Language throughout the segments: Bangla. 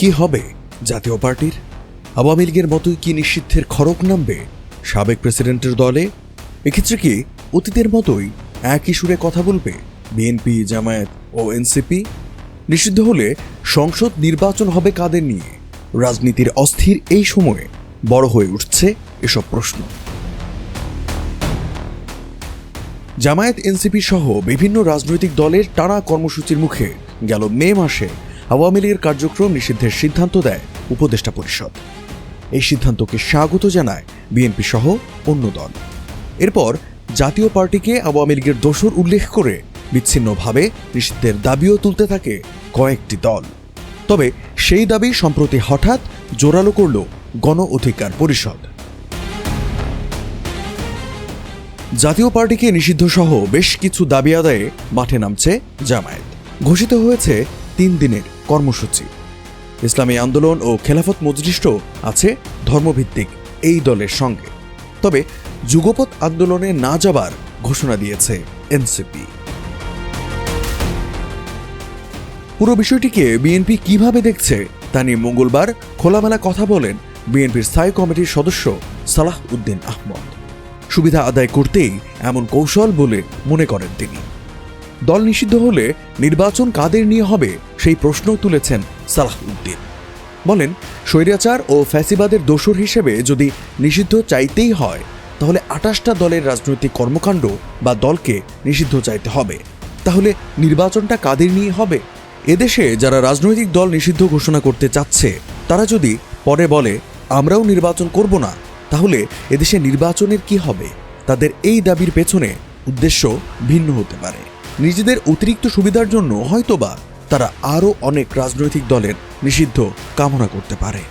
কি হবে জাতীয় পার্টির? আওয়ামী লীগের মতোই কি নিষিদ্ধের খড়ক নামবে? সাবেক প্রেসিডেন্টের দলে? এক্ষেত্রে কি অতীতের মতোই একই সুরে কথা বলবে বিএনপি জামায়াত ও এনসিপি নিষিদ্ধ হলে সংসদ নির্বাচন হবে কাদের নিয়ে? রাজনীতির অস্থির এই সময়ে বড় হয়ে উঠছে এসব প্রশ্ন। জামায়াত এনসিপি সহ বিভিন্ন রাজনৈতিক দলের টানা কর্মসূচির মুখে গেল মে মাসে আওয়ামী লীগের কার্যক্রম নিষিদ্ধের সিদ্ধান্ত দেয় উপদেষ্টা পরিষদ। এই সিদ্ধান্তকে স্বাগত জানায় বিএনপি সহ অন্য দল। এরপর জাতীয় পার্টিকে আওয়ামী লীগের দোষর উল্লেখ করে বিচ্ছিন্নভাবে নিষিদ্ধের দাবিও তুলতে থাকে কয়েকটি দল। তবে সেই দাবি সম্প্রতি হঠাৎ জোরালো করল গণ অধিকার পরিষদ। জাতীয় পার্টিকে নিষিদ্ধ সহ বেশ কিছু দাবি আদায়ে মাঠে নামছে জামায়াত। ঘোষিত হয়েছে তিন দিনের কর্মসূচি। ইসলামী আন্দোলন ও খেলাফত মজলিসও আছে ধর্মভিত্তিক এই দলের সঙ্গে। তবে যুগপৎ আন্দোলনে না যাবার ঘোষণা দিয়েছে এনসিপি। পুরো বিষয়টিকে বিএনপি কীভাবে দেখছে তা নিয়ে মঙ্গলবার খোলামেলা কথা বলেন বিএনপির স্থায়ী কমিটির সদস্য সালাহ উদ্দিন আহমদ। সুবিধা আদায় করতেই এমন কৌশল বলে মনে করেন তিনি। দল নিষিদ্ধ হলে নির্বাচন কাদের নিয়ে হবে সেই প্রশ্নও তুলেছেন সালাহ উদ্দিন বলেন, স্বৈরাচার ও ফ্যাসিবাদের দোসর হিসেবে যদি নিষিদ্ধ চাইতেই হয়, তাহলে আটাশটা দলের রাজনৈতিক কর্মকাণ্ড বা দলকে নিষিদ্ধ চাইতে হবে। তাহলে নির্বাচনটা কাদের নিয়ে হবে? এদেশে যারা রাজনৈতিক দল নিষিদ্ধ ঘোষণা করতে চাচ্ছে, তারা যদি পরে বলে, আমরাও নির্বাচন করব না তাহলে এদেশে নির্বাচনের কি হবে? তাদের এই দাবির পেছনে উদ্দেশ্য ভিন্ন হতে পারে। নিজেদের অতিরিক্ত সুবিধার জন্য হয়তোবা তারা আরও অনেক রাজনৈতিক দলের নিষিদ্ধ কামনা করতে পারে।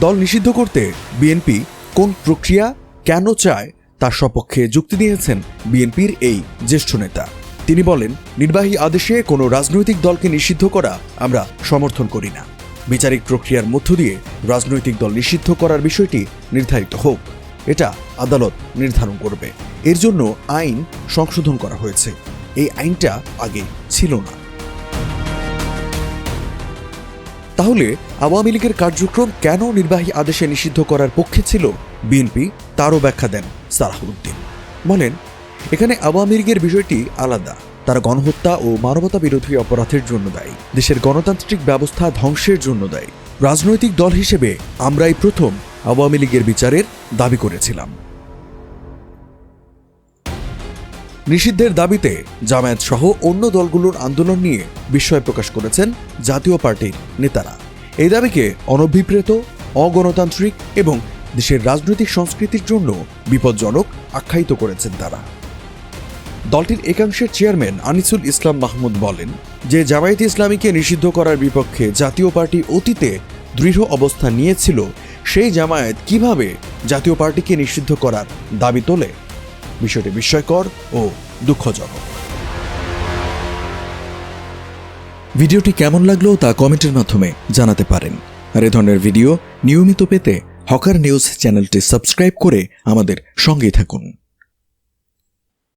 দল নিষিদ্ধ করতে বিএনপি কোন প্রক্রিয়া কেন চায় তার সপক্ষে যুক্তি দিয়েছেন বিএনপির এই জ্যেষ্ঠ নেতা। তিনি বলেন, নির্বাহী আদেশে কোনো রাজনৈতিক দলকে নিষিদ্ধ করা আমরা সমর্থন করি না। বিচারিক প্রক্রিয়ার মধ্য দিয়ে রাজনৈতিক দল নিষিদ্ধ করার বিষয়টি নির্ধারিত হোক। এটা আদালত নির্ধারণ করবে। এর জন্য আইন সংশোধন করা হয়েছে। এই আইনটা আগে ছিল না। তাহলে আওয়ামী লীগের কার্যক্রম কেন নির্বাহী আদেশে নিষিদ্ধ করার পক্ষে ছিল? বিএনপি তারও ব্যাখ্যা দেন সালাহুদ্দিন। বলেন, এখানে আওয়ামী লীগের বিষয়টি আলাদা। তারা গণহত্যা ও মানবতা বিরোধী অপরাধের জন্য দায়ী। দেশের গণতান্ত্রিক ব্যবস্থা ধ্বংসের জন্য দায়ী। রাজনৈতিক দল হিসেবে আমরাই প্রথম আওয়ামী লীগের বিচারের দাবি করেছিলাম। নিষিদ্ধের দাবিতে জামায়াত সহ অন্য দলগুলোর আন্দোলন নিয়ে বিস্ময় প্রকাশ করেছেন জাতীয় পার্টির নেতারা। এই দাবিকে অনভিপ্রেত, অগণতান্ত্রিক এবং দেশের রাজনৈতিক সংস্কৃতির জন্য বিপজ্জনক আখ্যায়িত করেছেন তারা। দলটির একাংশের চেয়ারম্যান আনিসুল ইসলাম মাহমুদ বলেন যে, জামায়াত ইসলামীকে নিষিদ্ধ করার বিপক্ষে জাতীয় পার্টি অতীতে দৃঢ় অবস্থান নিয়েছিল, সেই জামায়াত কীভাবে জাতীয় পার্টিকে নিষিদ্ধ করার দাবি তোলে বিষয়টি বিস্ময়কর ও দুঃখজনক। ভিডিওটি কেমন লাগল তা কমেন্টের মাধ্যমে জানাতে পারেন। আর এ ধরনের ভিডিও নিয়মিত পেতে হকার নিউজ চ্যানেলটি সাবস্ক্রাইব করে আমাদের সঙ্গেই থাকুন।